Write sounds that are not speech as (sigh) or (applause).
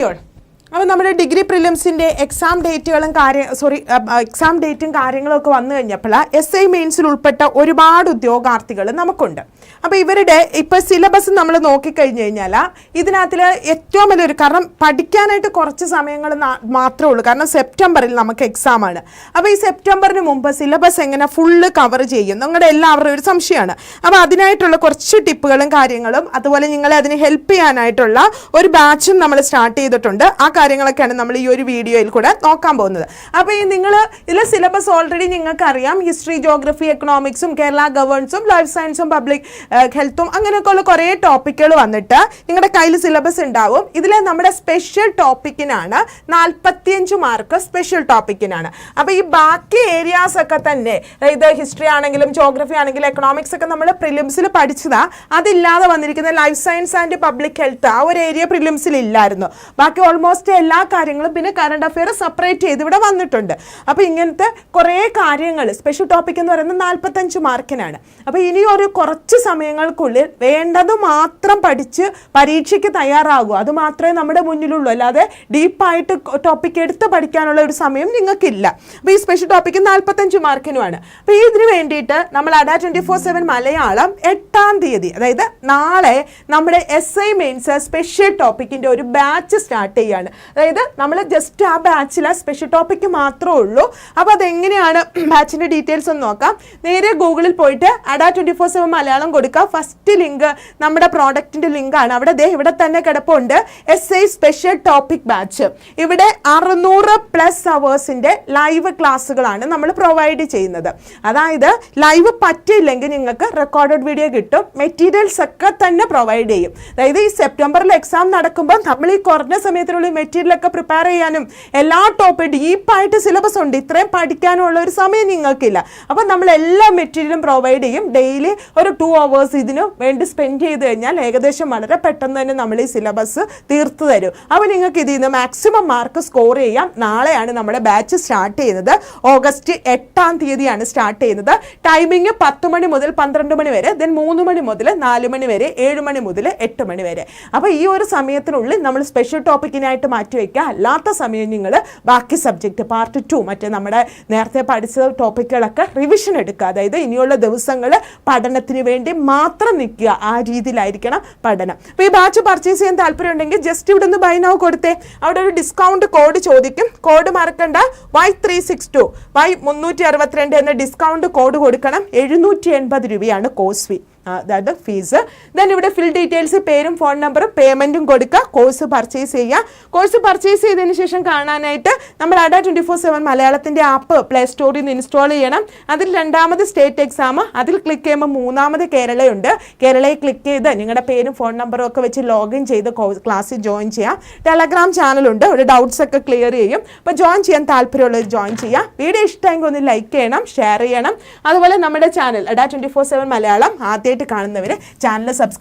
superior. അപ്പോൾ നമ്മുടെ degree പ്രിലിംസിന്റെ exam ഡേറ്റുകളും കാര്യ സോറി എക്സാം ഡേറ്റും കാര്യങ്ങളും ഒക്കെ വന്നു കഴിഞ്ഞപ്പോൾ എസ് ഐ മെയിൻസിൽ ഉൾപ്പെട്ട ഒരുപാട് ഉദ്യോഗാർത്ഥികൾ നമുക്കുണ്ട്. അപ്പോൾ ഇവരുടെ ഇപ്പൊ സിലബസ് നമ്മൾ നോക്കിക്കഴിഞ്ഞ് കഴിഞ്ഞാൽ ഇതിനകത്തിൽ ഏറ്റവും വലിയൊരു കാരണം പഠിക്കാനായിട്ട് കുറച്ച് സമയങ്ങൾ മാത്രമേ ഉള്ളൂ. കാരണം സെപ്റ്റംബറിൽ നമുക്ക് എക്സാം ആണ്. അപ്പോൾ ഈ സെപ്റ്റംബറിന് മുമ്പ് സിലബസ് എങ്ങനെ ഫുള്ള് കവർ ചെയ്യും നിങ്ങളുടെ എല്ലാവരുടെയും ഒരു സംശയമാണ്. അപ്പോൾ അതിനായിട്ടുള്ള കുറച്ച് ടിപ്പുകളും കാര്യങ്ങളും അതുപോലെ നിങ്ങളെ അതിന് ഹെൽപ്പ് ചെയ്യാനായിട്ടുള്ള ഒരു ബാച്ചും നമ്മൾ സ്റ്റാർട്ട് ചെയ്തിട്ടുണ്ട്. ആ കാര്യങ്ങളൊക്കെയാണ് നമ്മൾ ഈ ഒരു വീഡിയോയിൽ കൂടെ നോക്കാൻ പോകുന്നത്. അപ്പോൾ ഈ നിങ്ങൾ ഇതിലെ സിലബസ് ഓൾറെഡി നിങ്ങൾക്ക് അറിയാം ഹിസ്റ്ററി ജോഗ്രഫി എക്കണോമിക്സും കേരള ഗവേൺസും ലൈഫ് സയൻസും പബ്ലിക് ഹെൽത്തും അങ്ങനെയൊക്കെയുള്ള കുറേ ടോപ്പിക്കുകൾ വന്നിട്ട് നിങ്ങളുടെ കയ്യിൽ സിലബസ് ഉണ്ടാവും. ഇതിലെ നമ്മുടെ സ്പെഷ്യൽ ടോപ്പിക്കിനാണ് നാൽപ്പത്തിയഞ്ച് മാർക്ക് സ്പെഷ്യൽ ടോപ്പിക്കിനാണ് അപ്പോൾ ഈ ബാക്കി ഏരിയാസ് ഒക്കെ തന്നെ ഇത് ഹിസ്റ്ററി ആണെങ്കിലും ജോഗ്രഫി ആണെങ്കിലും എക്കണോമിക്സ് ഒക്കെ നമ്മൾ പ്രിലിംസിൽ പഠിച്ചതാ. അതില്ലാതെ വന്നിരിക്കുന്ന life science and public health ആ ഒരു ഏരിയ പ്രിലിംസിൽ ഇല്ലായിരുന്നു. ബാക്കി ഓൾമോസ്റ്റ് എല്ലാ കാര്യങ്ങളും പിന്നെ കറണ്ട് അഫെയർ സെപ്പറേറ്റ് ചെയ്ത് ഇവിടെ വന്നിട്ടുണ്ട്. അപ്പോൾ ഇങ്ങനത്തെ കുറേ കാര്യങ്ങൾ സ്പെഷ്യൽ ടോപ്പിക് എന്ന് പറയുന്നത് നാൽപ്പത്തഞ്ച് മാർക്കിനാണ്. അപ്പോൾ ഇനി ഒരു കുറച്ച് സമയങ്ങൾക്കുള്ളിൽ വേണ്ടത് മാത്രം പഠിച്ച് പരീക്ഷയ്ക്ക് തയ്യാറാകൂ അത് മാത്രമേ നമ്മുടെ മുന്നിലുള്ളൂ. അല്ലാതെ ഡീപ്പായിട്ട് ടോപ്പിക് എടുത്ത് പഠിക്കാനുള്ള ഒരു സമയം നിങ്ങൾക്കില്ല. അപ്പോൾ ഈ സ്പെഷ്യൽ ടോപ്പിക് നാൽപ്പത്തഞ്ച് മാർക്കിനുമാണ്. അപ്പോൾ ഇതിന് വേണ്ടിയിട്ട് നമ്മൾ Adda twenty four seven Malayalam എട്ടാം തീയതി അതായത് നാളെ നമ്മുടെ എസ് ഐ മെയിൻസ് സ്പെഷ്യൽ ടോപ്പിക്കിന്റെ ഒരു ബാച്ച് സ്റ്റാർട്ട് ചെയ്യാണ്. അതായത് നമ്മൾ ജസ്റ്റ് ആ ബാച്ചിലെ സ്പെഷ്യൽ ടോപ്പിക്ക് മാത്രമേ ഉള്ളൂ. അപ്പോൾ അതെങ്ങനെയാണ് (clears throat) ബാച്ചിന്റെ ഡീറ്റെയിൽസ് ഒന്ന് നോക്കാം. നേരെ ഗൂഗിളിൽ പോയിട്ട് Ada twenty four seven Malayalam കൊടുക്കുക ഫസ്റ്റ് ലിങ്ക് നമ്മുടെ പ്രോഡക്റ്റിന്റെ ലിങ്കാണ് അവിടെ ദേ ഇവിടെ തന്നെ കിടപ്പുണ്ട്. S I special topic batch ഇവിടെ അറുന്നൂറ് പ്ലസ് അവേഴ്സിന്റെ ലൈവ് ക്ലാസ്സുകളാണ് നമ്മൾ പ്രൊവൈഡ് ചെയ്യുന്നത്. അതായത് ലൈവ് പറ്റിയില്ലെങ്കിൽ നിങ്ങൾക്ക് റെക്കോർഡഡ് വീഡിയോ കിട്ടും. മെറ്റീരിയൽസ് ഒക്കെ തന്നെ പ്രൊവൈഡ് ചെയ്യും. അതായത് ഈ സെപ്റ്റംബറിൽ എക്സാം നടക്കുമ്പോൾ നമ്മൾ ഈ കുറഞ്ഞ സമയത്തിനുള്ളിൽ മെറ്റീരിയൽ ഒക്കെ പ്രിപ്പയർ ചെയ്യാനും എല്ലാ ടോപ്പ് ഡീപ്പായിട്ട് സിലബസ് ഉണ്ട്. ഇത്രയും പഠിക്കാനുള്ള ഒരു സമയം നിങ്ങൾക്കില്ല. അപ്പോൾ നമ്മൾ എല്ലാ മെറ്റീരിയലും പ്രൊവൈഡ് ചെയ്യും. ഡെയിലി ഒരു ടു അവേഴ്സ് ഇതിന് വേണ്ടി സ്പെൻഡ് ചെയ്ത് കഴിഞ്ഞാൽ ഏകദേശം വളരെ പെട്ടെന്ന് തന്നെ നമ്മൾ ഈ സിലബസ് തീർത്തു തരും. അപ്പോൾ നിങ്ങൾക്ക് ഇതിൽ നിന്ന് മാക്സിമം മാർക്ക് സ്കോർ ചെയ്യാം. നാളെയാണ് നമ്മുടെ ബാച്ച് സ്റ്റാർട്ട് ചെയ്യുന്നത്. ഓഗസ്റ്റ് എട്ടാം തീയതിയാണ് സ്റ്റാർട്ട് ചെയ്യുന്നത്. ടൈമിംഗ് പത്ത് മണി മുതൽ പന്ത്രണ്ട് മണി വരെ ദെൻ മൂന്ന് മണി മുതൽ നാല് മണി വരെ ഏഴ് മണി മുതൽ എട്ട് മണി വരെ. അപ്പോൾ ഈ ഒരു സമയത്തിനുള്ളിൽ നമ്മൾ സ്പെഷ്യൽ ടോപ്പിക്കിനായിട്ട് മാറ്റി വയ്ക്കുക അല്ലാത്ത സമയം നിങ്ങൾ ബാക്കി സബ്ജക്റ്റ് പാർട്ട് ടു മറ്റേ നമ്മുടെ നേരത്തെ പഠിച്ച ടോപ്പിക്കുകളൊക്കെ റിവിഷൻ എടുക്കുക. അതായത് ഇനിയുള്ള ദിവസങ്ങൾ പഠനത്തിന് വേണ്ടി മാത്രം നിൽക്കുക. ആ രീതിയിലായിരിക്കണം പഠനം. അപ്പോൾ ഈ ബാച്ച് പർച്ചേസ് ചെയ്യാൻ താല്പര്യമുണ്ടെങ്കിൽ ജസ്റ്റ് ഇവിടെ നിന്ന് ബൈനാവ് കൊടുത്തേ. അവിടെ ഒരു ഡിസ്കൗണ്ട് കോഡ് ചോദിക്കും. കോഡ് മറക്കണ്ട. Y three six two Y മുന്നൂറ്റി അറുപത്തിരണ്ട് എന്ന ഡിസ്കൗണ്ട് കോഡ് കൊടുക്കണം. എഴുന്നൂറ്റി എൺപത് രൂപയാണ് കോഴ്സ് ഫീ അതായത് ഫീസ് ദെൻ ഇവിടെ ഫിൽ ഡീറ്റെയിൽസ് പേരും ഫോൺ നമ്പറും പേയ്മെന്റും കൊടുക്കുക. കോഴ്സ് പർച്ചേസ് ചെയ്യുക. കോഴ്സ് പർച്ചേസ് ചെയ്തതിന് ശേഷം കാണാനായിട്ട് നമ്മൾ അഡ ട്വന്റി ഫോർ സെവൻ മലയാളത്തിന്റെ ആപ്പ് പ്ലേ സ്റ്റോറിൽ നിന്ന് ഇൻസ്റ്റാൾ ചെയ്യണം. അതിൽ രണ്ടാമത് സ്റ്റേറ്റ് എക്സാം അതിൽ ക്ലിക്ക് ചെയ്യുമ്പോൾ മൂന്നാമത് കേരളയുണ്ട്. കേരളയിൽ ക്ലിക്ക് ചെയ്ത് നിങ്ങളുടെ പേരും ഫോൺ നമ്പറും ഒക്കെ വെച്ച് ലോഗിൻ ചെയ്ത് ക്ലാസ്സിൽ ജോയിൻ ചെയ്യാം. ടെലഗ്രാം ചാനലുണ്ട് ഒരു ഡൗട്ട്സ് ഒക്കെ ക്ലിയർ ചെയ്യും. അപ്പോൾ ജോയിൻ ചെയ്യാൻ താല്പര്യമുള്ളവർ ജോയിൻ ചെയ്യാം. വീഡിയോ ഇഷ്ടമെങ്കിൽ ഒന്ന് ലൈക്ക് ചെയ്യണം ഷെയർ ചെയ്യണം. അതുപോലെ നമ്മുടെ channel Ada twenty four seven Malayalam ആദ്യമായിട്ട് കാണുന്നവർ ചാനൽ സബ്സ്ക്രൈബ്